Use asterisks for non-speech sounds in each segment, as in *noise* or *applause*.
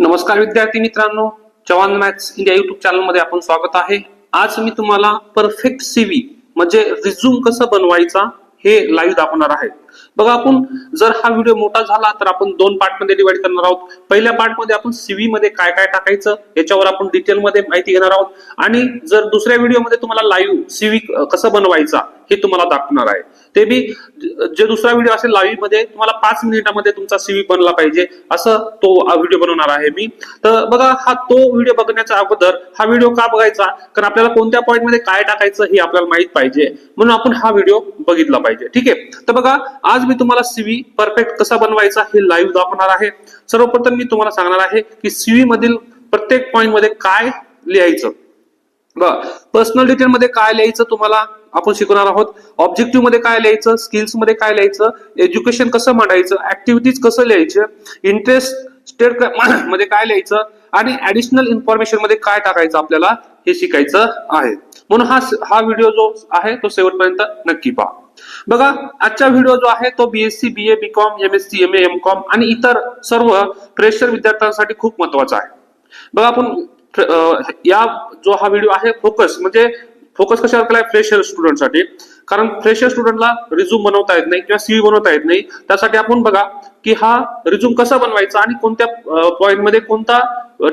नमस्कार विद्यार्थी मित्रांनो चव्हाण मॅथ्स इंडिया युट्यूब चॅनलमध्ये आपण स्वागत आहे. आज मी तुम्हाला परफेक्ट सीव्ही म्हणजे रिझ्यूम कसं बनवायचा हे लाईव्ह दाखवणार आहे. बघा आपण जर हा व्हिडिओ मोठा झाला तर आपण दोन पार्टमध्ये डिवाइड करणार आहोत. पहिल्या पार्टमध्ये आपण सीव्ही मध्ये काय काय टाकायचं याच्यावर आपण डिटेलमध्ये माहिती घेणार आहोत. आणि जर दुसऱ्या व्हिडिओमध्ये तुम्हाला लाईव्ह सीव्ही कसं बनवायचा हे तुम्हाला दाखवणार आहे. ते बी जे दुसरा व्हिडिओ असेल लाईव्हमध्ये तुम्हाला पाच मिनिटामध्ये तुमचा सीव्ही बनला पाहिजे असं तो व्हिडिओ बनवणार आहे मी. तर बघा हा तो व्हिडिओ बघण्याच्या अगोदर हा व्हिडिओ का बघायचा? कारण आपल्याला कोणत्या पॉईंटमध्ये काय टाकायचं हे आपल्याला माहीत पाहिजे. म्हणून आपण हा व्हिडिओ बघितला पाहिजे. ठीक आहे? तर बघा आज मी तुम्हाला सीव्ही परफेक्ट कसा बनवायचा हे लाईव्ह दाखवणार आहे. सर्वप्रथम मी तुम्हाला सांगणार आहे की सीव्ही मधील प्रत्येक पॉईंटमध्ये काय लिहायचं. पर्सनल डिटेल मध्ये काय लिहायचं तुम्हाला आपण शिकवणार आहोत. ऑब्जेक्टिव्हमध्ये काय लिहायचं स्किल्समध्ये काय लिहायचं एज्युकेशन कसं मांडायचं ऍक्टिव्हिटीज कसं लिहायचं इंटरेस्ट स्टेट *coughs* मध्ये काय लिहायचं आणि ऍडिशनल इन्फॉर्मेशनमध्ये काय टाकायचं आपल्याला हे शिकायचं आहे. म्हणून हा हा व्हिडिओ जो आहे तो शेवटपर्यंत नक्की पहा. बघा आजचा व्हिडिओ जो आहे तो BSc B A B com M S C M M com आणि इतर सर्व फ्रेशर विद्यार्थ्यांसाठी खूप महत्त्वाचा आहे. बघा आपण या जो हा व्हिडिओ आहे फोकस म्हणजे फोकस कशावर केलाय? फ्रेशर स्टुडंटसाठी कारण फ्रेशर स्टुडंटला रिझ्यूम बनवता येत नाही किंवा सीव्ही बनवता येत नाही. त्यासाठी आपण बघा की हा रिझ्यूम कसा बनवायचा आणि कोणत्या पॉईंटमध्ये कोणता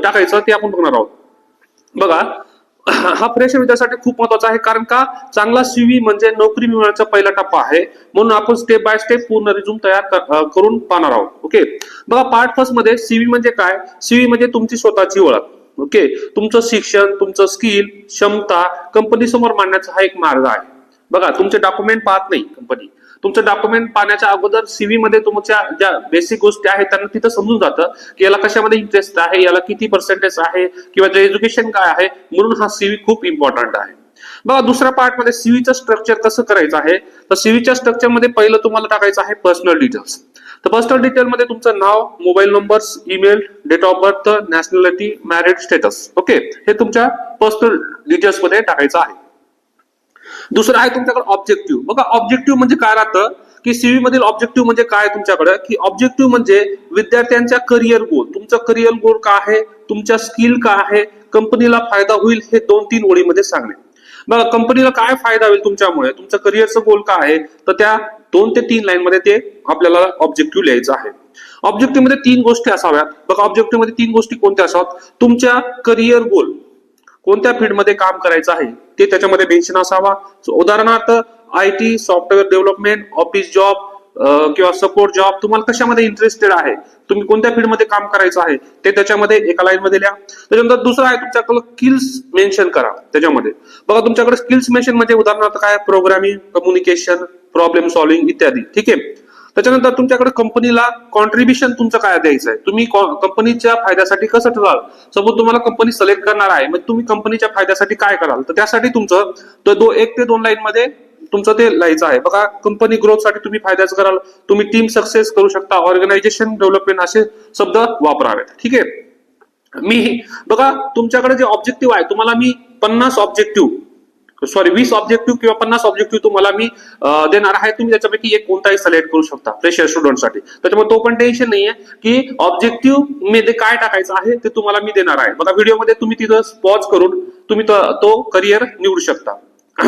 टाकायचा ते आपण बघणार आहोत. बघा हा फ्रेशर विद्यासाठी खूप महत्त्वाचा आहे. कारण का? चांगला सीव्ही म्हणजे नोकरी मिळवण्याचा पहिला टप्पा आहे. म्हणून आपण स्टेप बाय स्टेप पूर्ण रिझ्यूम तयार करून पाहणार आहोत. ओके बघा पार्ट फर्स्टमध्ये सीव्ही म्हणजे काय? सीव्ही म्हणजे तुमची स्वतःची ओळख. ओके तुमचं शिक्षण तुमचं स्किल क्षमता कंपनी समोर मांडण्याचा हा एक मार्ग आहे. बघा तुमचे डॉक्युमेंट पाहत नाही कंपनी तुमचं डॉक्युमेंट पाहण्याच्या अगोदर सीव्ही मध्ये तुमच्या ज्या बेसिक गोष्टी आहेत त्यांना तिथं समजून जातं की याला कशामध्ये इंटरेस्ट आहे याला किती पर्सेंटेज आहे किंवा जे एज्युकेशन काय आहे म्हणून हा सीव्ही खूप इम्पॉर्टंट आहे. बघा दुसऱ्या पार्टमध्ये सीव्हीचं स्ट्रक्चर कसं करायचं आहे? तर सीव्हीच्या स्ट्रक्चरमध्ये पहिलं तुम्हाला टाकायचं आहे पर्सनल डिटेल्स तर पर्सनल डिटेल मध्ये तुमचं नाव mobile number email date of birth nationality married status okay हे तुमच्या पर्सनल डिटेल्समध्ये टाकायचं आहे. दुसरं आहे तुमच्याकडे ऑब्जेक्टिव्ह बघा ऑब्जेक्टिव्ह म्हणजे काय राहतं? की सीव्ही मधील ऑब्जेक्टिव्ह म्हणजे काय तुमच्याकडे? की ऑब्जेक्टिव्ह म्हणजे विद्यार्थ्यांच्या करिअर गोल तुमचं करिअर गोल काय आहे? तुमच्या स्किल काय आहे? कंपनीला फायदा होईल हे दोन तीन ओळीमध्ये सांगणे. बघा कंपनीला काय फायदा होईल तुमच्यामुळे? तुमचं करिअरचं गोल काय आहे? तर त्या दोन ते तीन लाईन मध्ये ते आपल्याला ऑब्जेक्टिव्ह लिहायचं आहे. ऑब्जेक्टिव्हमध्ये तीन गोष्टी असाव्यात. बघा ऑब्जेक्टिव्हमध्ये तीन गोष्टी कोणत्या असाव्यात? तुमच्या करिअर गोल कोणत्या फील्डमध्ये काम करायचं आहे? ते त्याच्यामध्ये मेन्शन असावा उदाहरणार्थ I T software development office job किंवा सपोर्ट जॉब तुम्हाला कशामध्ये इंटरेस्टेड आहे? तुम्ही कोणत्या फील्डमध्ये काम करायचं आहे? ते त्याच्यामध्ये एका लाईन मध्ये लिहा. त्याच्यानंतर दुसरं आहे तुमच्याकडे स्किल्स मेन्शन करा त्याच्यामध्ये. बघा तुमच्याकडे स्किल्स मेन्शन म्हणजे उदाहरणार्थ काय? प्रोग्रामिंग कम्युनिकेशन प्रॉब्लेम सॉल्व्हिंग इत्यादी. ठीक आहे? त्याच्यानंतर तुमच्याकडे कंपनीला कॉन्ट्रीब्युशन तुमचं काय द्यायचं आहे तुम्ही कंपनीच्या फायद्यासाठी कसं ठरवाल? सपोज तुम्हाला कंपनी सिलेक्ट करणार आहे. मग तुम्ही कंपनीच्या फायद्यासाठी काय कराल? तर त्यासाठी तुमचं तर दो एक ते दोन लाईन मध्ये तुमचं ते लिहायचं आहे. बघा कंपनी ग्रोथसाठी तुम्ही फायद्याचं कराल. तुम्ही टीम सक्सेस करू शकता. ऑर्गनायझेशन डेव्हलपमेंट असे शब्द वापरावेत. ठीक आहे? मी बघा तुमच्याकडे जे ऑब्जेक्टिव्ह आहे तुम्हाला मी पन्नास ऑब्जेक्टिव्ह सॉरी वीस ऑब्जेक्टिव्ह किंवा पन्नास ऑब्जेक्टिव्ह तुम्हाला मी देणार आहे. तुम्ही त्याच्यापैकी एक कोणताही सिलेक्ट करू शकता फ्रेशर स्टुडंटसाठी त्याच्यामुळे तो पण टेन्शन नाहीये की ऑब्जेक्टिव्हमध्ये काय टाकायचं आहे ते तुम्हाला मी देणार आहे. बघा व्हिडिओमध्ये तुम्ही तिथं पॉज करून तुम्ही तो- तो करिअर निवडू शकता. *coughs*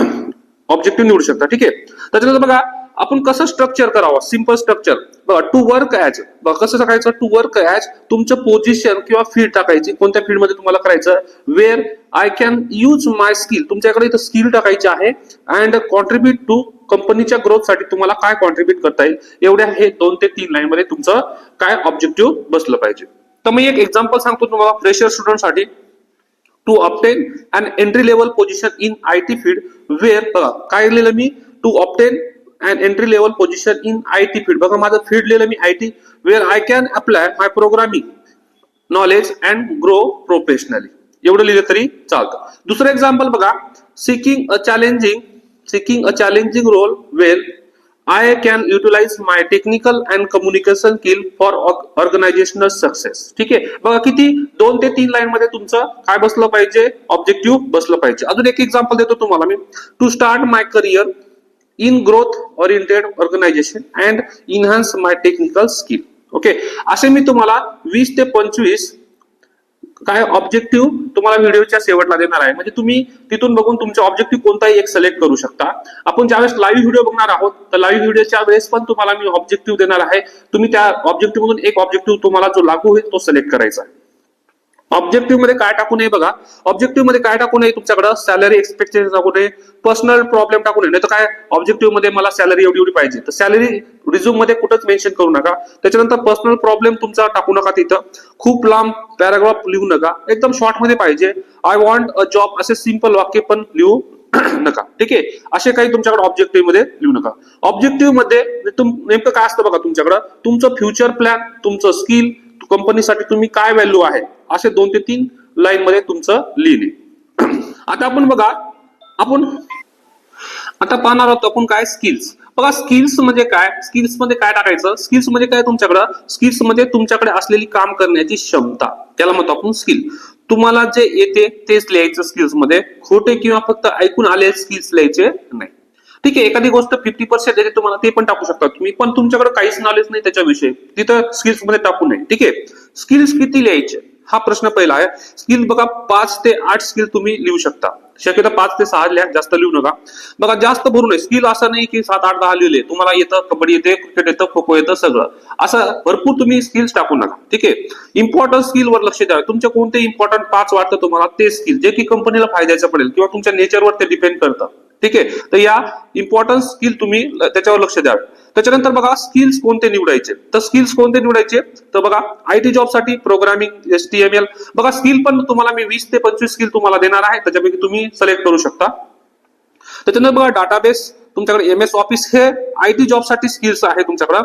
ऑब्जेक्टिव्ह निवडू शकता. ठीक आहे? त्याच्यानंतर बघा आपण कसं स्ट्रक्चर करावं? सिंपल स्ट्रक्चर बघा टू वर्क ॲज बघा कसं टाकायचं? टू वर्क ॲज तुमचं पोझिशन किंवा फील्ड टाकायची. कोणत्या फील्डमध्ये तुम्हाला करायचं? Where I can use my skill तुमच्याकडे इथं स्किल टाकायची आहे. अँड कॉन्ट्रीब्युट टू कंपनीच्या ग्रोथसाठी तुम्हाला काय कॉन्ट्रीब्युट करता येईल? एवढ्या हे दोन ते तीन लाईन मध्ये तुमचं काय ऑब्जेक्टिव्ह बसलं पाहिजे. तर मी एक एक्झाम्पल सांगतो तुम्हाला फ्रेशर स्टुडंटसाठी to obtain and entry level position in I T field where बघा काय लिहिलं मी? To obtain and entry level position in I T field बघा माझं फील्ड लिहिलं मी I T where I can apply my programming knowledge and grow professionally एवढं लिहिलं तरी चालतं. दुसरं एक्झाम्पल बघा seeking a challenging seeking a challenging role well I can utilise my technical and communication skill for organisational success ठीक आहे? बघा किती? दोन ते तीन लाईन मध्ये तुमचं काय बसलं पाहिजे? ऑब्जेक्टिव्ह बसलं पाहिजे. अजून एक एक्झाम्पल देतो तुम्हाला मी. To start my career in growth oriented organisation and enhance my technical skill okay असे मी तुम्हाला वीस ते पंचवीस काय ऑब्जेक्टिव्ह तुम्हाला व्हिडिओच्या शेवटला देणार आहे. म्हणजे तुम्ही तिथून बघून तुमचा ऑब्जेक्टिव्ह कोणताही एक सिलेक्ट करू शकता. आपण ज्यावेळेस लाईव्ह व्हिडिओ बघणार आहोत तर लाईव्ह व्हिडिओच्या वेळेस पण तुम्हाला मी ऑब्जेक्टिव्ह देणार आहे. तुम्ही त्या ऑब्जेक्टिव्ह मधून एक ऑब्जेक्टिव्ह तुम्हाला जो लागू होईल तो सिलेक्ट करायचा आहे. ऑब्जेक्टिव्हमध्ये काय टाकू नये बघा. ऑब्जेक्टिव्हमध्ये काय टाकू नये? तुमच्याकडे सॅलरी एक्सपेक्टेशन टाकू नये. पर्सनल प्रॉब्लेम टाकू नये. नाही तर काय? ऑब्जेक्टिव्हमध्ये मला सॅलरी एवढी एवढी पाहिजे. तर सॅलरी रिझ्यूममध्ये कुठंच मेन्शन करू नका. त्याच्यानंतर पर्सनल प्रॉब्लेम तुमचा टाकू नका तिथं. खूप लांब पॅराग्राफ लिहू नका. एकदम शॉर्टमध्ये पाहिजे. आय वॉन्ट अ जॉब असे सिंपल वाक्य पण लिहू *clears throat* नका. ठीक आहे? असे काही तुमच्याकडे ऑब्जेक्टिव्हमध्ये लिहू नका. ऑब्जेक्टिव्हमध्ये नेमकं काय असतं बघा तुमच्याकडं? तुमचं फ्युचर प्लॅन तुमचं स्किल कंपनीसाठी तुम्ही काय व्हॅल्यू आहे? असे दोन ते तीन लाईन मध्ये तुमचं लिहिणे *clears throat* आता आपण बघा आपण आता पाहणार आहोत आपण काय स्किल्स बघा स्किल्स म्हणजे काय? स्किल्समध्ये काय टाकायचं? स्किल्स म्हणजे काय तुमच्याकडं? स्किल्समध्ये म्हणजे तुमच्याकडे असलेली काम करण्याची क्षमता. त्याला म्हणतो आपण स्किल तुम्हाला जे येते तेच लिहायचं स्किल्समध्ये. खोटे किंवा फक्त ऐकून आले स्किल्स लिहायचे नाही. ठीक आहे एखादी गोष्ट फिफ्टी पर्सेंट येते तुम्हाला ते पण टाकू शकता. तुम्ही पण तुमच्याकडे काहीच नॉलेज नाही त्याच्याविषयी. तिथं स्किल्समध्ये टाकू नये ठीक आहे? स्किल्स किती लिहायचे? हा प्रश्न पहिला आहे. स्किल बघा पाच ते आठ स्किल तुम्ही लिहू शकता. शक्यतो पाच ते सहा लिहा जास्त लिहू नका. बघा जास्त भरू नये. स्किल असं नाही की सात आठ दहा लिहिले तुम्हाला येतं कबड्डी येते क्रिकेट येतं खो खो येतं सगळं. असं भरपूर तुम्ही स्किल्स टाकू नका. ठीक आहे? इम्पॉर्टंट स्किलवर लक्ष द्यावे तुमचे कोणते इम्पॉर्टंट पाच वाटतं तुम्हाला ते स्किल जे की कंपनीला फायद्याचं पडेल किंवा तुमच्या नेचरवर ते डिपेंड करतं. ठीक आहे? तर या इम्पॉर्टंट स्किल तुम्ही त्याच्यावर लक्ष द्यावे त्याच्यानंतर बघा स्किल्स कोणते निवडायचे? तर स्किल्स कोणते निवडायचे? तर बघा आयटी जॉबसाठी जॉबसाठी programming H T M L बघा स्किल पण तुम्हाला मी वीस ते पंचवीस स्किल तुम्हाला देणार आहे. त्याच्यापैकी तुम्ही सिलेक्ट करू शकता. त्याच्यानंतर बघा डाटाबेस तुमच्याकडे एम एस ऑफिस हे आय टी जॉबसाठी स्किल्स आहे तुमच्याकडे.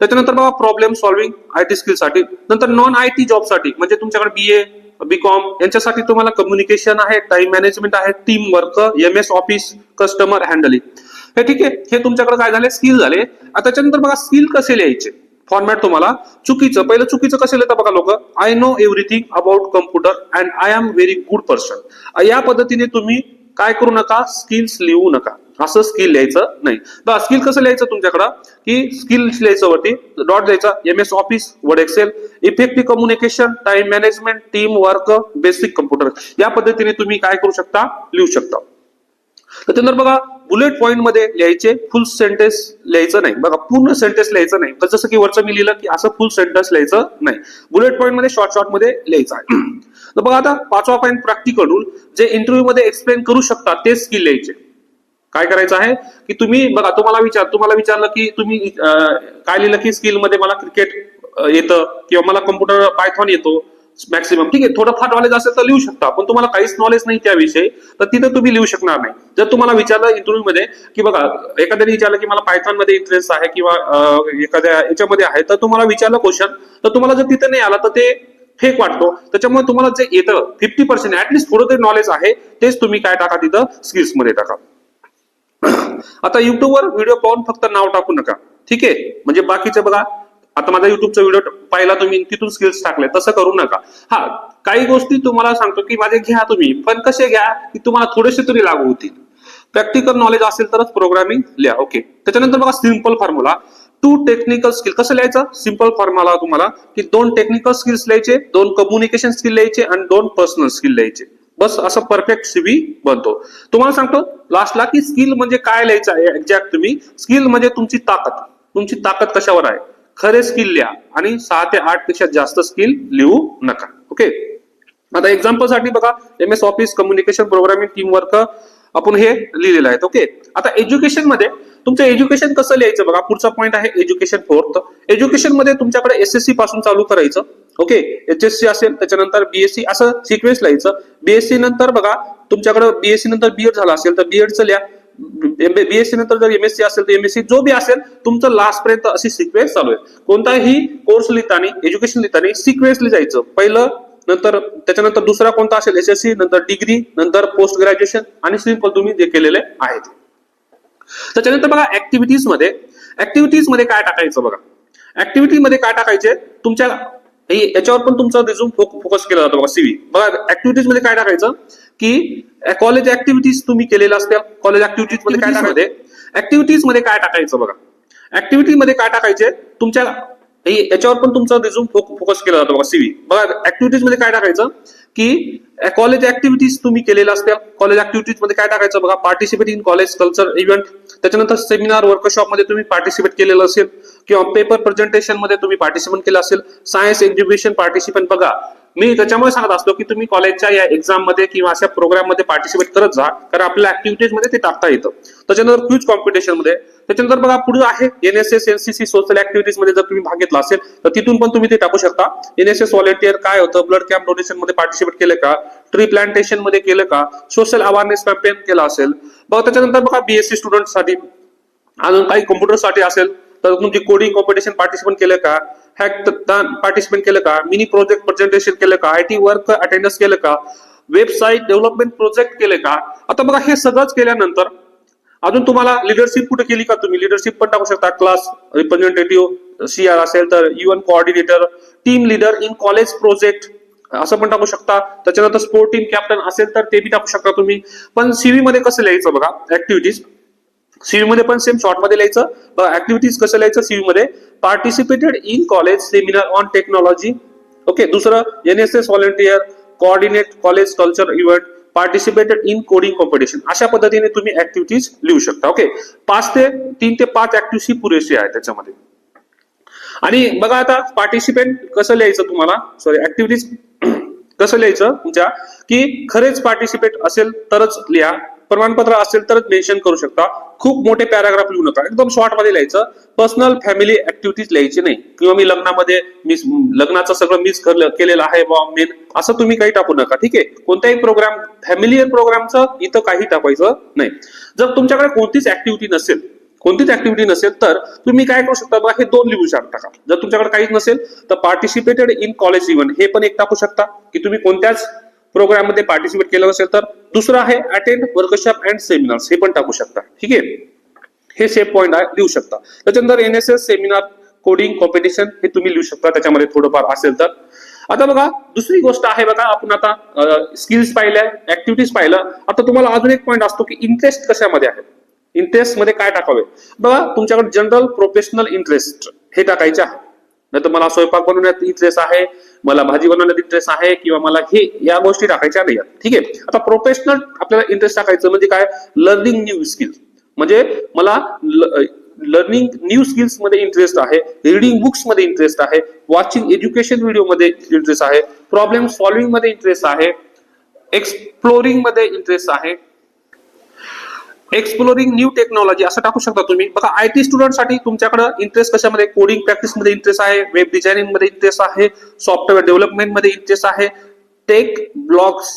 त्याच्यानंतर बघा प्रॉब्लेम सॉल्व्हिंग आय टी साठी. नंतर नॉन आय टी जॉबसाठी म्हणजे तुमच्याकडे बी ए बीकॉम यांच्यासाठी तुम्हाला कम्युनिकेशन आहे टाइम मॅनेजमेंट आहे team work M S office customer handling हे ठीक आहे. हे तुमच्याकडे काय झाले? स्किल झाले. आता त्याच्यानंतर बघा स्किल कसे लिहायचे? फॉर्मॅट तुम्हाला. चुकीचं. पहिलं चुकीचं कसं लिहितं बघा लोक? I know everything about computer and I am very good person या पद्धतीने तुम्ही काय करू नका? स्किल्स लिहू नका. असं स्किल लिहायचं नाही. बघा स्किल कसं लिहायचं तुमच्याकडं? की स्किल लिहायचं वरती डॉट द्यायचा M S office Word Excel effective communication time management team work basic computer या पद्धतीने तुम्ही काय करू शकता? लिहू शकता. त्याच्यानंतर बघा बुलेट पॉईंटमध्ये लिहायचे फुल सेंटेन्स लिहायचं नाही. बघा पूर्ण सेंटेन्स लिहायचं नाही. जसं की वरचं मी लिहिलं की असं फुल सेंटेन्स लिहायचं नाही. बुलेट पॉईंटमध्ये शॉर्ट शॉर्टमध्ये लिहायचं आहे. *clears throat* तर बघा आता पाचवा पॉईंट प्रॅक्टिकल रूल जे इंटरव्ह्यू मध्ये एक्सप्लेन करू शकता ते स्किल लिहायचे. काय करायचं आहे? की तुम्ही बघा तुम्हाला विचार तुम्हाला विचारलं की तुम्ही काय लिहिलं की स्किलमध्ये मला क्रिकेट येतं किंवा मला कम्प्युटर पायथॉन येतो. मॅक्सिमम ठीक आहे थोडं फार नॉलेज असेल तर लिहू शकता. पण तुम्हाला काहीच नॉलेज नाही त्याविषयी तर तिथं तुम्ही लिहू शकणार नाही. जर तुम्हाला विचारलं इंटरव्ह्यू मध्ये की बघा एखाद्याने विचारलं की मला पायथॉनमध्ये इंटरेस्ट आहे किंवा एखाद्या याच्यामध्ये आहे तर तुम्हाला विचारलं क्वेश्चन तर तुम्हाला जर तिथं नाही आला तर ते फेक वाटतो. त्याच्यामुळे तुम्हाला जे येतं फिफ्टी पर्सेंट ऍटलीस्ट थोडं तरी नॉलेज आहे तेच तुम्ही काय टाका तिथं स्किल्समध्ये टाका. *clears throat* आता युट्यूबवर व्हिडिओ पाहून फक्त नाव टाकू नका. ठीक आहे? म्हणजे बाकीचं बघा आता माझा युट्यूबचा व्हिडिओ पाहिला तुम्ही तिथून स्किल्स टाकले. तसं करू नका. हा काही गोष्टी तुम्हाला सांगतो की माझे घ्या तुम्ही पण कसे घ्या की तुम्हाला थोडेसे तरी लागू होतील. प्रॅक्टिकल नॉलेज असेल तरच प्रोग्रामिंग लिहा ओके त्याच्यानंतर बघा simple formula to technical skill कसं लिहायचं? सिंपल फॉर्म्युला तुम्हाला की दोन टेक्निकल स्किल्स लिहायचे दोन कम्युनिकेशन स्किल लिहायचे आणि दोन पर्सनल स्किल लिहायचे. बस असं परफेक्ट सीव्ही बनतो. तुम्हाला सांगतो लास्टला की स्किल म्हणजे काय लिहायचं आहे एक्झॅक्ट तुम्ही? स्किल म्हणजे तुमची ताकद. तुमची ताकद कशावर आहे? खरे स्किल लिहा आणि सहा ते आठपेक्षा जास्त स्किल लिहू नका. ओके आता एक्झाम्पलसाठी बघा M S office communication programming team work आपण हे लिहिलेलं आहे. ओके आता एज्युकेशनमध्ये तुमचं एज्युकेशन कसं लिहायचं? बघा पुढचा पॉईंट आहे एज्युकेशन फोर्थ एज्युकेशनमध्ये तुमच्याकडे एसएससी पासून चालू करायचं. ओके एच एस सी असेल त्याच्यानंतर बीएससी असं सिक्वेन्स लिहायचं. बीएससी नंतर बघा तुमच्याकडे बीएससी नंतर बीएड झाला असेल तर बीएडचं लिहा. बीएससी नंतर जर एमएससी असेल तर एमएससी जो बी असेल तुमचं लास्ट पर्यंत अशी सिक्वेन्स चालू आहे. कोणताही कोर्स लिहिताना एज्युकेशन लिहिताना सिक्वेन्सली जायचं. पहिलं नंतर त्याच्यानंतर दुसरा कोणता असेल एसएससी नंतर डिग्री नंतर पोस्ट ग्रॅज्युएशन आणि सिंपल तुम्ही जे केलेले आहेत. त्याच्यानंतर बघा ऍक्टिव्हिटीजमध्ये ऍक्टिव्हिटीजमध्ये काय टाकायचं बघा. ऍक्टिव्हिटी मध्ये काय टाकायचे? तुमच्या याच्यावर पण तुमचा रिझ्यूम फोकस केला जातो बघा सीव्ही बघा ऍक्टिव्हिटीजमध्ये काय टाकायचं? की कॉलेज ऍक्टिव्हिटीज तुम्ही केलेल्या असत्या. कॉलेज ऍक्टिव्हिटीजमध्ये काय टाकायचं? ऍक्टिव्हिटीजमध्ये काय टाकायचं बघा. ऍक्टिव्हिटी मध्ये काय टाकायचे? तुमच्या याच्यावर पण तुमचा रिझ्यूम फोकस केला जातो बघा सीव्ही बघा ऍक्टिव्हिटीजमध्ये काय टाकायचं? की कॉलेज ऍक्टिव्हिटीज तुम्ही केलेल्या असत्या. कॉलेज ऍक्टिव्हिटीजमध्ये काय टाकायचं बघा? Participate in college culture event त्याच्यानंतर सेमिनार वर्कशॉपमध्ये तुम्ही पार्टिसिपेट केलेलं असेल. किंवा पेपर प्रेझेंटेशनमध्ये तुम्ही पार्टिसिपेट केलं असेल. सायन्स एक्झिबिशन पार्टिसिपेंट बघा. मी त्याच्यामुळे सांगत असतो की तुम्ही कॉलेजच्या या एक्झाममध्ये किंवा अशा प्रोग्राममध्ये पार्टिसिपेट करत जा. कारण आपल्या ऍक्टिव्हिटीजमध्ये ते टाकता येतं. त्याच्यानंतर क्यूज कॉम्पिटिशनमध्ये. त्याच्यानंतर बघा पुढे आहे एनएसएस एनसीसी सोशल ऍक्टिव्हिटीजमध्ये जर तुम्ही भाग घेतला असेल तर तिथून पण तुम्ही ते टाकू शकता. एनएसएस व्हॉलेंटियर काय होतं? ब्लड कॅम्प डोनेशनमध्ये पार्टिसिपेट केलं का? ट्री प्लांटेशनमध्ये केलं का? सोशल अवेअरनेस कॅम्पेन केला असेल. बघा त्याच्यानंतर बघा बीएससी स्टुडंटसाठी. अजून काही कॉम्प्युटरसाठी असेल तर तुमची कोडिंग कॉम्पिटिशन पार्टिसिपेट केलं का? हॅक पार्टिसिपेट केलं का? मिनी प्रोजेक्ट प्रेझेंटेशन केलं का? आय टी वर्क अटेंडन्स केलं का? वेबसाईट डेव्हलपमेंट प्रोजेक्ट केले का? आता बघा हे सगळंच केल्यानंतर अजून तुम्हाला लिडरशिप कुठे केली का तुम्ही? लिडरशिप पण टाकू शकता. क्लास रिप्रेझेंटेटिव्ह सी आर असेल तर UN coordinator team leader in college project असं पण टाकू शकता. त्याच्यानंतर स्पोर्ट टीम कॅप्टन असेल तर ते बी टाकू शकता तुम्ही. पण सीव्ही मध्ये कसं लिहायचं बघा? ऍक्टिव्हिटीज सीव्ही मध्ये पण सेम शॉर्टमध्ये लिहायचं. ऍक्टिव्हिटीज कसं लिहायचं सीव्ही मध्ये? Participated in college seminar on technology okay दुसरं NSS volunteer coordinate college culture event participated in coding competition अशा पद्धतीने तुम्ही ऍक्टिव्हिटीज लिहू शकता. ओके पाच ते तीन ते पाच ऍक्टिव्हिटी पुरेशी आहे त्याच्यामध्ये. आणि बघा आता पार्टिसिपेंट कसं लिहायचं तुम्हाला? सॉरी ऍक्टिव्हिटीज *clears throat* कसं लिहायचं तुमच्या? की खरेच पार्टिसिपेट असेल तरच लिहा. प्रमाणपत्र असेल तरच मेन्शन करू शकता. खूप मोठे पॅराग्राफ लिहू नका. एकदम शॉर्टमध्ये लिहायचं. पर्सनल फॅमिली ऍक्टिव्हिटीज लिहायची नाही. किंवा मी लग्नामध्ये मी लग्नाचं सगळं मिस केलेलं आहे बा मेन असं तुम्ही काही टाकू नका. ठीक आहे? कोणत्याही प्रोग्राम फॅमिलीयर प्रोग्रामचं इथं काही टाकायचं नाही. जर तुमच्याकडे कोणतीच ऍक्टिव्हिटी नसेल कोणतीच ऍक्टिव्हिटी नसेल तर तुम्ही काय करू शकता बघा हे दोन लिहू शकता का जर तुमच्याकडे काहीच नसेल तर पार्टिसिपेटेड इन कॉलेज इव्हेंट हे पण एक टाकू शकता. की तुम्ही कोणत्याच प्रोग्राममध्ये पार्टिसिपेट केलं नसेल तर दुसरं आहे अटेंड वर्कशॉप अँड सेमिनार्स हे पण टाकू शकता. ठीक आहे? हे सेफ पॉईंट आहे लिहू शकता. त्याच्यानंतर एनएसएस सेमिनार कोडिंग कॉम्पिटिशन हे तुम्ही लिहू शकता. त्याच्यामध्ये थोडंफार असेल तर. आता बघा दुसरी गोष्ट आहे बघा आपण आता स्किल्स पाहिल्या ऍक्टिव्हिटीज पाहिलं. आता तुम्हाला अजून एक पॉईंट असतो की इंटरेस्ट कशामध्ये आहे? इंटरेस्टमध्ये काय टाकावे? बघा तुमच्याकडे जनरल प्रोफेशनल इंटरेस्ट हे टाकायचे आहे. नाही तर मला स्वयंपाक बनवण्यात इंटरेस्ट आहे मला भाजी बनवण्यात इंटरेस्ट आहे किंवा मला हे या गोष्टी टाकायच्या नाही ठीक आहे? आता प्रोफेशनल आपल्याला इंटरेस्ट टाकायचं म्हणजे काय? लर्निंग न्यू स्किल्स म्हणजे मला लर्निंग न्यू स्किल्समध्ये इंटरेस्ट आहे रिडिंग बुक्समध्ये इंटरेस्ट आहे वॉचिंग एज्युकेशन व्हिडिओमध्ये इंटरेस्ट आहे प्रॉब्लेम सॉल्व्हिंगमध्ये इंटरेस्ट आहे एक्सप्लोरिंगमध्ये इंटरेस्ट आहे एक्सप्लोरिंग न्यू टेक्नॉलॉजी असं टाकू शकता तुम्ही. बघा आय टी स्टुडंटसाठी तुमच्याकडे इंटरेस्ट कशामध्ये? कोडिंग प्रॅक्टिसमध्ये इंटरेस्ट आहे वेब डिझायनिंगमध्ये इंटरेस्ट आहे सॉफ्टवेअर डेव्हलपमेंटमध्ये इंटरेस्ट आहे टेक ब्लॉग्स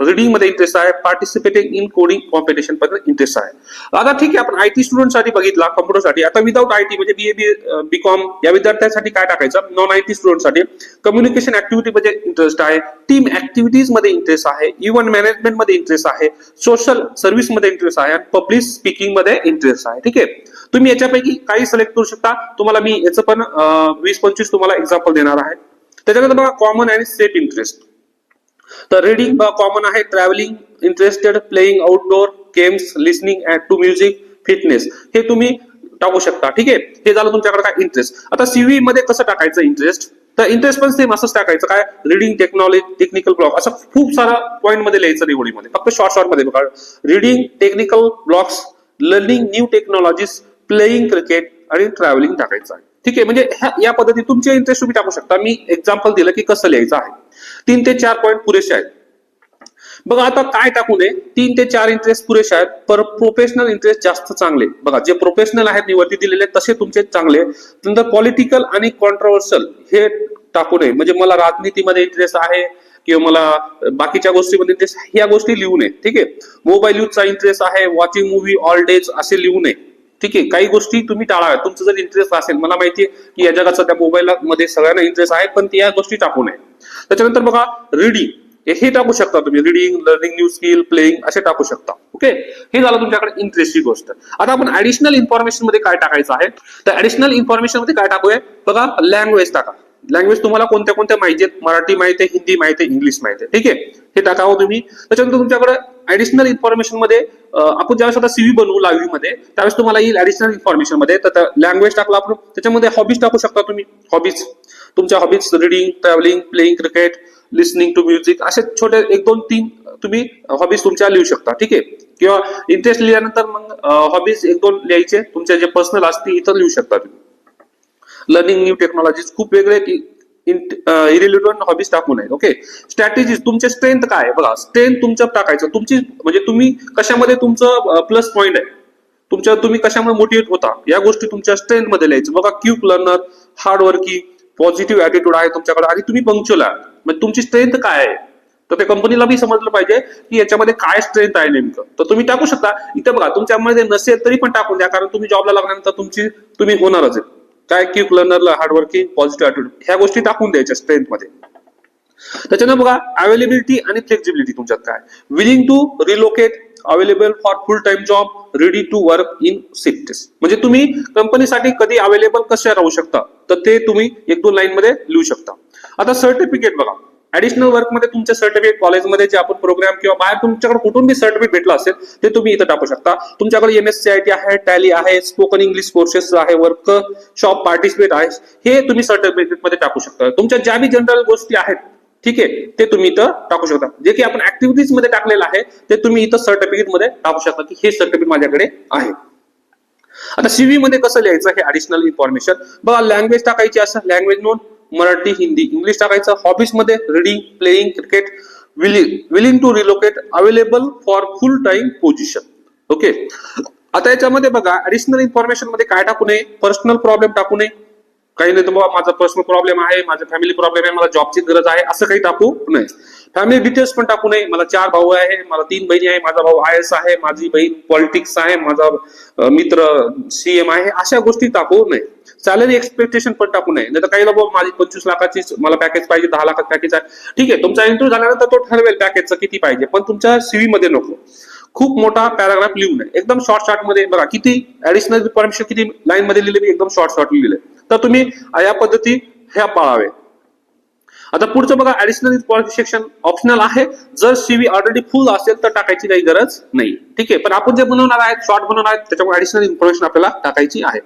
रीडिंगमध्ये इंटरेस्ट आहे पार्टिसिपेटिंग इन कोडिंग कॉम्पिटिशनमध्ये इंटरेस्ट आहे. आता ठीक आहे आपण आयटी स्टुडंटसाठी बघितला कम्प्युटरसाठी आता विदाउट आयटी म्हणजे बी ए बी बीकॉम या विद्यार्थ्यांसाठी काय टाकायचं? नॉन आयटी स्टुडंटसाठी कम्युनिकेशन ऍक्टिव्हिटी मध्ये इंटरेस्ट आहे टीम ऍक्टिव्हिटीजमध्ये इंटरेस्ट आहे इव्हन मॅनेजमेंटमध्ये इंटरेस्ट आहे सोशल सर्व्हिसमध्ये इंटरेस्ट आहे आणि पब्लिक स्पीकिंगमध्ये इंटरेस्ट आहे. ठीक आहे? तुम्ही याच्यापैकी काही सिलेक्ट करू शकता. तुम्हाला मी याचं पण वीस पंचवीस तुम्हाला एक्झाम्पल देणार आहे. त्याच्यानंतर बघा कॉमन आणि सेफ इंटरेस्ट तर रीडिंग कॉमन आहे. Travelling interested playing outdoor games listening to music fitness हे तुम्ही टाकू शकता. ठीक आहे? हे झालं तुमच्याकडे काय? इंटरेस्ट आता सीव्ही मध्ये कसं टाकायचं इंटरेस्ट तर इंटरेस्ट पण सेम असंच टाकायचं. काय? रिडिंग टेक्नॉलॉजी टेक्निकल ब्लॉक असं खूप सारा पॉईंटमध्ये लिहायचं निवडीमध्ये. फक्त शॉर्ट शॉर्टमध्ये बघा. Reading technical blogs learning new technologies playing cricket आणि ट्रॅव्हलिंग टाकायचं आहे. ठीक आहे म्हणजे ह्या- या पद्धतीत तुमचे इंटरेस्ट तुम्ही टाकू शकता. मी एक्झाम्पल दिलं की कसं लिहायचं आहे. तीन ते चार पॉईंट पुरेसे आहेत. बघा आता काय टाकू नये? तीन ते चार इंटरेस्ट पुरेसे आहेत. पर प्रोफेशनल इंटरेस्ट जास्त चांगले. बघा जे प्रोफेशनल आहेत निवडती दिलेले तसे तुमचे चांगले नंतर पॉलिटिकल आणि कॉन्ट्रोवर्सल हे टाकू नये. म्हणजे मला राजनीतीमध्ये इंटरेस्ट आहे किंवा मला बाकीच्या गोष्टीमध्ये इंटरेस्ट ह्या गोष्टी लिहू नये. ठीक आहे? मोबाईल यूजचा इंटरेस्ट आहे वॉचिंग मूवी ऑल डेज असे लिहू नये. ठीक आहे काही गोष्टी तुम्ही टाळाव्या तुमचं जर इंटरेस्ट असेल मला माहिती आहे की या जगात सध्या मोबाईल मध्ये सगळ्यांना इंटरेस्ट आहे पण त्या गोष्टी टाकू नये. त्याच्यानंतर बघा रिडिंग हे टाकू शकता तुम्ही. Reading learning new skill playing असे टाकू शकता. ओके हे झालं तुमच्याकडे इंटरेस्टची गोष्ट. आता आपण ऍडिशनल इन्फॉर्मेशनमध्ये काय टाकायचं आहे? तर ऍडिशनल इन्फॉर्मेशनमध्ये काय टाकूया? बघा लँग्वेज टाका. लँग्वेज तुम्हाला कोणत्या कोणत्या माहिती आहेत? मराठी माहिती आहे हिंदी माहिती आहे इंग्लिश माहिती आहे. ठीक आहे? हे टाकावं हो तुम्ही. त्याच्यानंतर तुमच्याकडे ऍडिशनल इन्फॉर्मेशनमध्ये आपण ज्यावेळेस आता सीव्ही बनवू लावी मध्ये त्यावेळेस तुम्हाला येईल ऍडिशनल इन्फॉर्मेशनमध्ये. तर लँग्वेज टाकला आपण. त्याच्यामध्ये हॉबीज टाकू शकता तुम्ही. हॉबीज तुमच्या hobbies reading travelling playing cricket listening to music असे छोटे एक दोन तीन तुम्ही हॉबीज तुमच्या लिहू शकता. ठीक आहे? किंवा इंटरेस्ट लिहिल्यानंतर मग हॉबीज एक दोन लिहायचे. तुमच्या जे पर्सनल असतील इथं लिहू शकता तुम्ही. लर्निंग न्यू टेक्नॉलॉजीज खूप वेगळे इरिलिव्हंट हॉबीज टाकू नये ओके स्ट्रॅटेजीज तुमचे स्ट्रेंथ काय बघा स्ट्रेंथ तुमचं टाकायचं. तुमची म्हणजे तुम्ही कशामध्ये तुमचं प्लस पॉईंट आहे? तुमच्या तुम्ही कशामुळे मोटिवेट होता? या गोष्टी तुमच्या स्ट्रेंथमध्ये लिहायचं. बघा quick learner hard working positive attitude आहे तुमच्याकडे आणि तुम्ही पंक्च्युअल आहात. म्हणजे तुमची स्ट्रेंथ काय आहे? तर त्या कंपनीला बी समजलं पाहिजे की याच्यामध्ये काय स्ट्रेंथ आहे नेमकं. तर तुम्ही टाकू शकता. इथे बघा तुमच्यामध्ये नसेल तरी पण टाकून द्या कारण तुम्ही जॉबला लागल्यानंतर तुमची तुम्ही होणारच आहे. काय क्यूक लर्नरला हार्डवर्किंग पॉझिटिव्ह ऍटिट्यूड ह्या गोष्टी टाकून द्यायच्या स्ट्रेंथमध्ये. त्याच्यानं बघा अवेलेबिलिटी आणि फ्लेक्झिबिलिटी तुमच्यात काय? Willing to relocate available for full time job ready to work in shifts म्हणजे तुम्ही कंपनीसाठी कधी अवेलेबल कसे राहू शकता? तर ते तुम्ही एक दोन लाईन मध्ये लिहू शकता. आता सर्टिफिकेट बघा. ऍडिशनल वर्कमध्ये तुमचे सर्टिफिकेट कॉलेजमध्ये जे आपण प्रोग्राम किंवा बाहेर तुमच्याकडे कुठून बी सर्टिफिकेट भेटलं असेल ते तुम्ही इथं टाकू शकता. तुमच्याकडे M S C I T आहे टॅली आहे स्पोकन इंग्लिश कोर्सेस आहे वर्क शॉप पार्टिसिपेट आहे हे तुम्ही सर्टिफिकेटमध्ये टाकू शकता. तुमच्या ज्या बी जनरल गोष्टी आहेत ठीक आहे ते तुम्ही इथं टाकू शकता. जे की आपण ऍक्टिव्हिटीजमध्ये टाकलेलं आहे ते तुम्ही इथं सर्टिफिकेटमध्ये टाकू शकता की हे सर्टिफिकेट माझ्याकडे आहे. आता सीव्ही मध्ये कसं लिहायचं हे ऍडिशनल इन्फॉर्मेशन बघा लँग्वेज टाकायची असं लँग्वेज म्हणून मराठी हिंदी इंग्लिश टाकायचं. हॉबीजमध्ये reading playing cricket willing to relocate available for full time position okay आता याच्यामध्ये बघा ऍडिशनल इन्फॉर्मेशनमध्ये काय टाकू नये? पर्सनल प्रॉब्लेम टाकू नये. काही नाही तर बाबा माझा पर्सनल प्रॉब्लेम आहे माझा फॅमिली प्रॉब्लेम आहे मला जॉबची गरज आहे असं काही टाकू नये. फॅमिली डिटेल्स पण टाकू नये. मला चार भाऊ आहे मला तीन बहिणी आहे माझा भाऊ आय एस आहे माझी बहीण पॉलिटिक्स आहे माझा मित्र सीएम आहे अशा गोष्टी टाकू नये. सॅलरी एक्सपेक्टेशन पण टाकू नये. नाही तर काही बाबा माझी पंचवीस लाखाची मला पॅकेज पाहिजे दहा लाखात पॅकेज आहे. ठीक आहे तुमचा इंटरव्ह्यू झाल्यानंतर तो ठरवेल पॅकेजचं किती पाहिजे. पण तुमच्या सीव्ही मध्ये नको. खूप मोठा पॅराग्राफ लिहू नये. एकदम शॉर्ट शॉर्टमध्ये बघा किती ऍडिशनल परमिशन किती लाईन मध्ये लिहिले एकदम शॉर्ट शॉर्ट लिहिले. तर तुम्ही या पद्धती ह्या पाळावे. आता पुढचं बघा ऍडिशनल सेक्शन ऑप्शनल आहे. जर सीव्ही ऑलरेडी फुल असेल तर टाकायची काही गरज नाही. ठीक आहे? पण आपण जे बनवणार आहेत शॉर्ट बनवणार आहेत त्याच्यामुळे ऍडिशनल इन्फॉर्मेशन आपल्याला टाकायची आहे.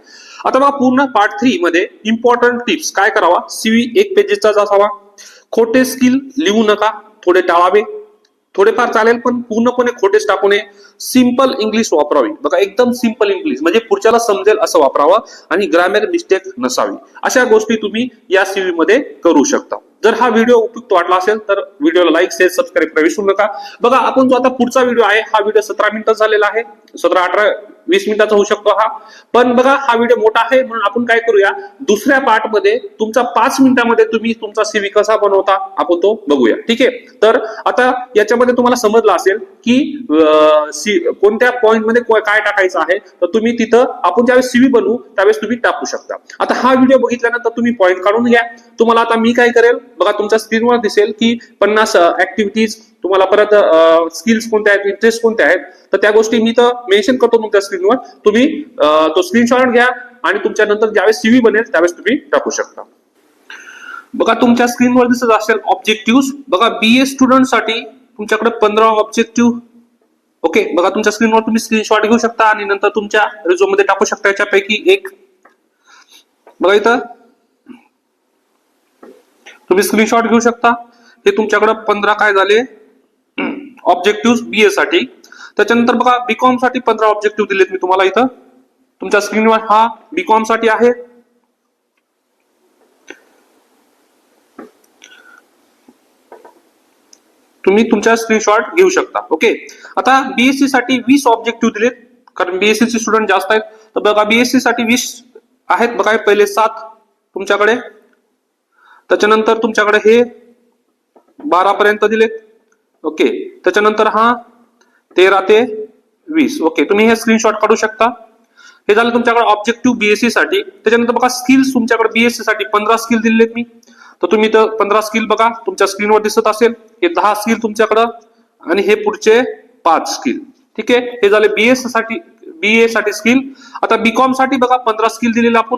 आता बघा पूर्ण पार्ट थ्री मध्ये इम्पॉर्टंट टिप्स काय करावा? सीव्ही एक पेजेसचाच असावा. खोटे स्किल लिहू नका. थोडे टाळावे. थोडेफार चालेल पण पूर्णपणे खोटेच टाकू नये. सिंपल इंग्लिश वापरावी. बघा एकदम सिंपल इंग्लिश म्हणजे पुढच्याला समजेल असं वापरावं आणि ग्रामर मिस्टेक नसावी. अशा गोष्टी तुम्ही या सीव्ही मध्ये करू शकता. जर हा व्हिडिओ उपयुक्त वाटला असेल तर व्हिडिओला लाईक शेअर सबस्क्राईब करा विसरू नका. बघा आपण जो आता पुढचा व्हिडिओ आहे हा व्हिडिओ सतरा मिनिटं झालेला आहे. सतरा अठरा वीस मिनिटाचा होऊ शकतो हा. पण बघा हा व्हिडिओ मोठा आहे म्हणून आपण काय करूया? दुसऱ्या पार्टमध्ये तुमचा पाच मिनिटामध्ये तुम्ही तुमचा सीव्ही कसा बनवता आपण तो बघूया. ठीक आहे? तर आता याच्यामध्ये तुम्हाला समजलं असेल की कोणत्या पॉइंटमध्ये काय टाकायचं आहे तर तुम्ही तिथं आपण ज्यावेळेस सीव्ही बनवू त्यावेळेस तुम्ही टाकू शकता. आता हा व्हिडिओ बघितल्यानंतर तुम्ही पॉईंट काढून घ्या. तुम्हाला आता मी काय करेल बघा तुमच्या स्क्रीनवर दिसेल की पन्नास ऍक्टिव्हिटीज तुम्हाला परत स्किल्स कोणत्या आहेत इंटरेस्ट कोणत्या आहेत तर त्या गोष्टी मी तर मेन्शन करतो तुमच्या स्क्रीनवर तुम्ही तो स्क्रीनशॉट घ्या आणि तुमच्या नंतर ज्यावेळेस सीव्ही बनेल त्यावेळेस तुम्ही टाकू शकता. बघा तुमच्या स्क्रीनवर दिसत असेल ऑब्जेक्टिव्ह बघा बी ए स्टुडंटसाठी तुमच्याकडे पंधरा ऑब्जेक्टिव्ह ओके बघा तुमच्या स्क्रीनवर तुम्ही स्क्रीनशॉट घेऊ शकता आणि नंतर तुमच्या रिझ्यूममध्ये टाकू शकता. याच्यापैकी एक. बघा इथं. तुम्ही स्क्रीनशॉट घेऊ शकता. हे तुमच्याकडे पंधरा काय झाले? ऑब्जेक्टिव्ह बी ए साठी. त्याच्यानंतर बघा बीकॉमसाठी पंधरा ऑब्जेक्टिव्ह दिलेत मी तुम्हाला इथं. तुमच्या स्क्रीनवर हा बीकॉमसाठी आहे. तुम्ही तुमच्या स्क्रीनशॉट घेऊ शकता. ओके आता बीएससी साठी वीस ऑब्जेक्टिव्ह दिलेत. कारण बीएससी चे स्टुडंट जास्त आहेत. तर बघा बीएससी साठी वीस आहेत. बघा पहिले सात तुमच्याकडे. त्याच्यानंतर तुमच्याकडे हे बारा पर्यंत दिलेत. ओके त्याच्यानंतर हा तेरा ते वीस. ओके तुम्ही हे स्क्रीनशॉट काढू शकता. हे झालं तुमच्याकडे ऑब्जेक्टिव्ह बीएससी साठी. त्याच्यानंतर बघा स्किल्स तुमच्याकडे बीएससी साठी पंधरा स्किल दिलेत मी. तर तुम्ही तर पंधरा स्किल बघा तुमच्या स्क्रीनवर दिसत असेल. हे दहा स्किल तुमच्याकडं आणि हे पुढचे पाच स्किल ठीक आहे? हे झाले बीएससाठी बीए साठी स्किल आता बीकॉमसाठी बघा पंधरा स्किल दिलेले आपण.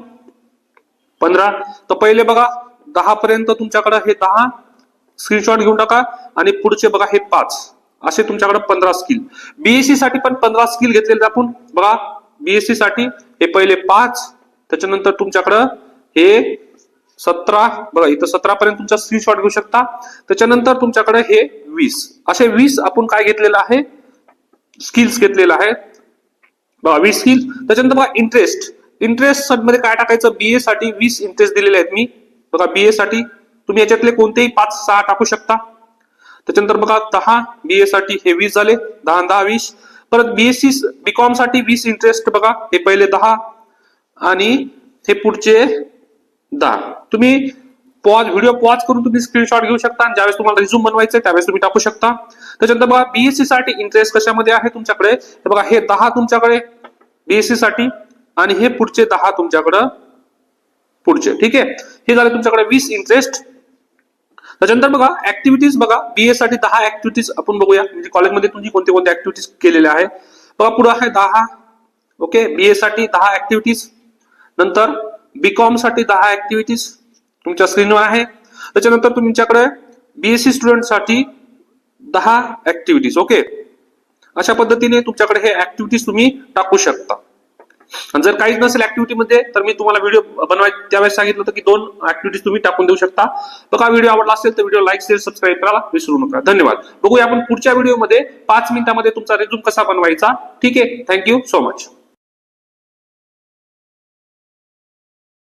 पंधरा. तर पहिले बघा दहा पर्यंत तुमच्याकडे हे दहा स्क्रीनशॉट घेऊन टाका. आणि पुढचे बघा हे पाच. असे तुमच्याकडे पंधरा स्किल बीएससी साठी पण पंधरा स्किल घेतलेले आपण. बघा बीएससी साठी हे पहिले पाच. त्याच्यानंतर तुमच्याकडं हे सतरा. बघा इथं सतरा पर्यंत तुमचा स्क्रीनशॉट घेऊ शकता. त्याच्यानंतर तुमच्याकडे हे वीस. असे वीस आपण काय घेतलेलं आहे? स्किल्स घेतलेलं आहे. बघा वीस स्किल त्याच्यानंतर बघा इंटरेस्ट इंटरेस्टमध्ये काय टाकायचं? बीए साठी वीस इंटरेस्ट दिलेले आहेत मी. बघा बीए साठी तुम्ही याच्यातले कोणतेही पाच सहा टाकू शकता. त्याच्यानंतर बघा दहा बीए साठी हे वीस झाले दहा दहा वीस. परत बीएससी बीकॉमसाठी वीस इंटरेस्ट बघा हे पहिले दहा आणि हे पुढचे दहा. तुम्ही पॉज व्हिडिओ पॉज करून तुम्ही स्क्रीनशॉट घेऊ शकता आणि ज्यावेळेस तुम्हाला रिझ्यूम बनवायचं त्यावेळेस तुम्ही टाकू शकता. त्याच्यानंतर बघा बीएससी साठी इंटरेस्ट कशामध्ये आहे तुमच्याकडे? बघा हे दहा तुमच्याकडे बीएससी साठी आणि हे पुढचे दहा तुमच्याकडं पुढचे. ठीक आहे? हे झाले तुमच्याकडे वीस इंटरेस्ट त्याच्यानंतर बघा ऍक्टिव्हिटीज बघा बीए साठी दहा ऍक्टिव्हिटीज आपण बघूया. म्हणजे कॉलेजमध्ये तुमची कोणते कोणते ऍक्टिव्हिटीज केलेल्या आहे. बघा पुढे आहे दहा. ओके बीए साठी दहा ऍक्टिव्हिटीज नंतर बीकॉमसाठी दहा ऍक्टिव्हिटीज तुमच्या स्क्रीनवर आहे. त्याच्यानंतर तुमच्याकडे बीएससी स्टुडंटसाठी दहा ऍक्टिव्हिटीज ओके अशा पद्धतीने तुमच्याकडे हे ऍक्टिव्हिटीज तुम्ही टाकू शकता. आणि जर काहीच नसेल ऍक्टिव्हिटी मध्ये तर मी तुम्हाला व्हिडिओ बनवाय त्यावेळेस सांगितलं होतं की दोन ऍक्टिव्हिटीज तुम्ही टाकून देऊ शकता. बघा व्हिडिओ आवडला असेल तर व्हिडिओ लाईक शेअर सबस्क्राईब करायला विसरू नका. धन्यवाद. बघूया आपण पुढच्या व्हिडिओमध्ये पाच मिनिटामध्ये तुमचा रिझ्यूम कसा बनवायचा. ठीक आहे? Thank you so much